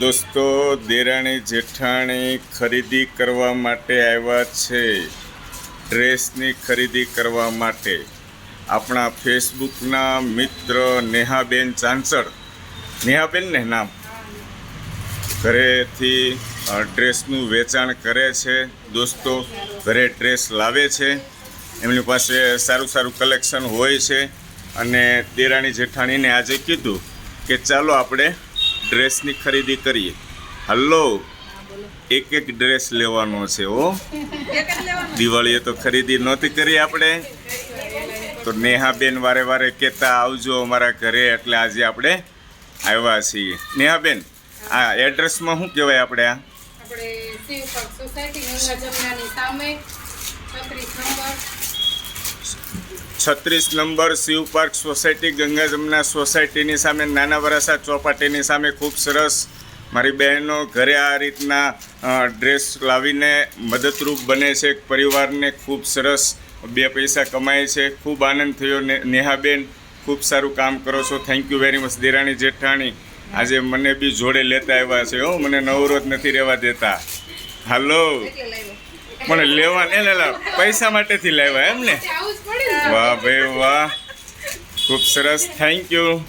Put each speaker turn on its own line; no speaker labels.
દોસ્તો, દેરાણી જેઠાણી ખરીદી કરવા માટે આવ્યા છે. ડ્રેસની ખરીદી કરવા માટે. આપણા ફેસબુકના મિત્ર નેહાબેન ચાંચડ. નેહાબેન ને નામ? ઘરેથી ડ્રેસનું વેચાણ કરે છે. દોસ્તો, ઘરે ડ્રેસ લાવે છે. એમની પાસે સારું સારું કલેક્શન હોય છે. અને દેરાણી જેઠાણીને આજે કીધું કે ચાલો આપણે ડ્રેસની ખરીદી કરીએ. હલો, એક એક ડ્રેસ લેવાનો છે ઓ દિવાળીએ તો ખરીદી નહોતી કરી આપણે. તો નેહાબેન વારે વારે કહેતા, આવજો અમારા ઘરે, એટલે આજે આપણે આવ્યા છીએ. નેહાબેન, આ એડ્રેસમાં શું કહેવાય આપણે આ?
આપણે સોસાયટી સામે છત્રીસ number
Shiv park society Ganga Jamna સોસાયટીની સામે નાના વરાસા ચોપાટીની સામે ખૂબ સરસ મારી બહેનો ઘરે આ રીતના ડ્રેસ લાવીને મદદરૂપ બને છે. પરિવારને ખૂબ સરસ બે પૈસા કમાય છે. ખૂબ આનંદ થયો નેહાબેન ખૂબ સારું કામ કરો છો. થેન્ક યુ વેરી મચ દેરાણી જેઠાણી. આજે મને બી જોડે લેતા આવ્યા છે હો. મને નવરોત નથી રહેવા દેતા. હાલો પણ લેવા ને લેલા પૈસા માટેથી લાવ્યા એમ
ને?
વાહ ભાઈ વાહ. ખૂબ સરસ. Thank you